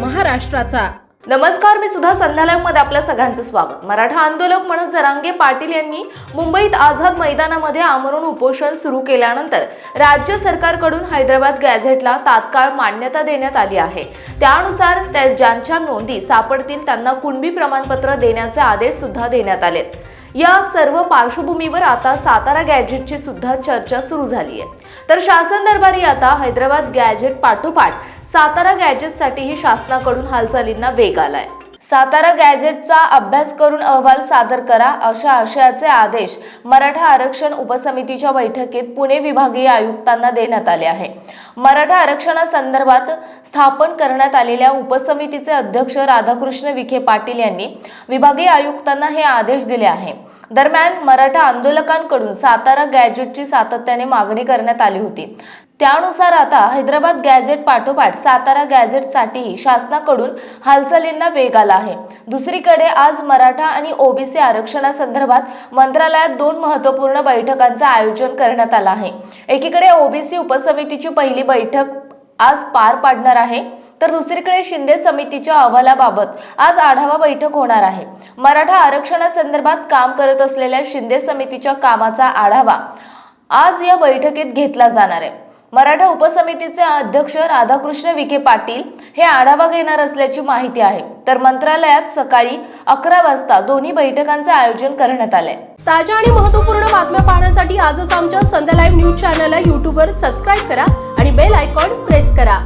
महाराष्ट्राचा. नमस्कार मी सुद्धा संध्यालयमध्ये आपल्या सगळ्यांचं स्वागत. मराठा आंदोलक म्हणून जरांगे पाटील यांनी मुंबईत आझाद मैदानामध्ये आमरण उपोषण सुरू केल्यानंतर राज्य सरकारकडून हैदराबाद गॅझेटला तात्काळ मान्यता देण्यात आली आहे. त्यानुसार त्या ज्यांच्या नोंदी सापडतील त्यांना कुणबी प्रमाणपत्र देण्याचे आदेश सुद्धा देण्यात आलेत. या सर्व पार्श्वभूमीवर आता सातारा गॅजेटची सुद्धा चर्चा सुरू झाली आहे. तर शासन दरबारी आता हैदराबाद गॅजेट पाठोपाठ सातारा गॅजेटसाठीही शासनाकडून हालचालींना वेग आलाय. सातारा गॅजेटचा अभ्यास करून अहवाल सादर करा अशा आशयाचे आदेश मराठा आरक्षण उपसमितीच्या बैठकीत पुणे विभागीय आयुक्तांना देण्यात आले आहे. मराठा आरक्षणासंदर्भात स्थापन करण्यात आलेल्या उपसमितीचे अध्यक्ष राधाकृष्ण विखे पाटील यांनी विभागीय आयुक्तांना हे आदेश दिले आहे. दरम्यान मराठा आंदोलकांकडून सातारा गॅजेटची सातत्याने मागणी करण्यात आली होती. त्यानुसार आता हैदराबाद गॅझेट पाठोपाठ सातारा गॅझेटसाठीही शासनाकडून हालचालींना वेग आला आहे. दुसरीकडे आज मराठा आणि ओबीसी आरक्षणासंदर्भात मंत्रालयात दोन महत्त्वपूर्ण बैठकांचं आयोजन करण्यात आलं आहे. एकीकडे ओबीसी उपसमितीची पहिली बैठक आज पार पाडणार आहे तर दुसरीकडे शिंदे समितीच्या अहवालाबाबत आज आढावा बैठक होणार आहे. मराठा आरक्षणासंदर्भात काम करत असलेल्या शिंदे समितीच्या कामाचा आढावा आज या बैठकीत घेतला जाणार आहे. मराठा उपसमितीचे अध्यक्ष राधाकृष्ण विखे पाटील हे आढावा घेणार असल्याची माहिती आहे. तर मंत्रालयात सकाळी अकरा वाजता दोन्ही बैठकांचे आयोजन करण्यात आले. ताज्या आणि महत्त्वपूर्ण बातम्या पाहण्यासाठी आजच आमच्या संध्या लाईव्ह न्यूज चॅनलला यूट्यूबवर सबस्क्राईब करा आणि बेल आयकॉन प्रेस करा.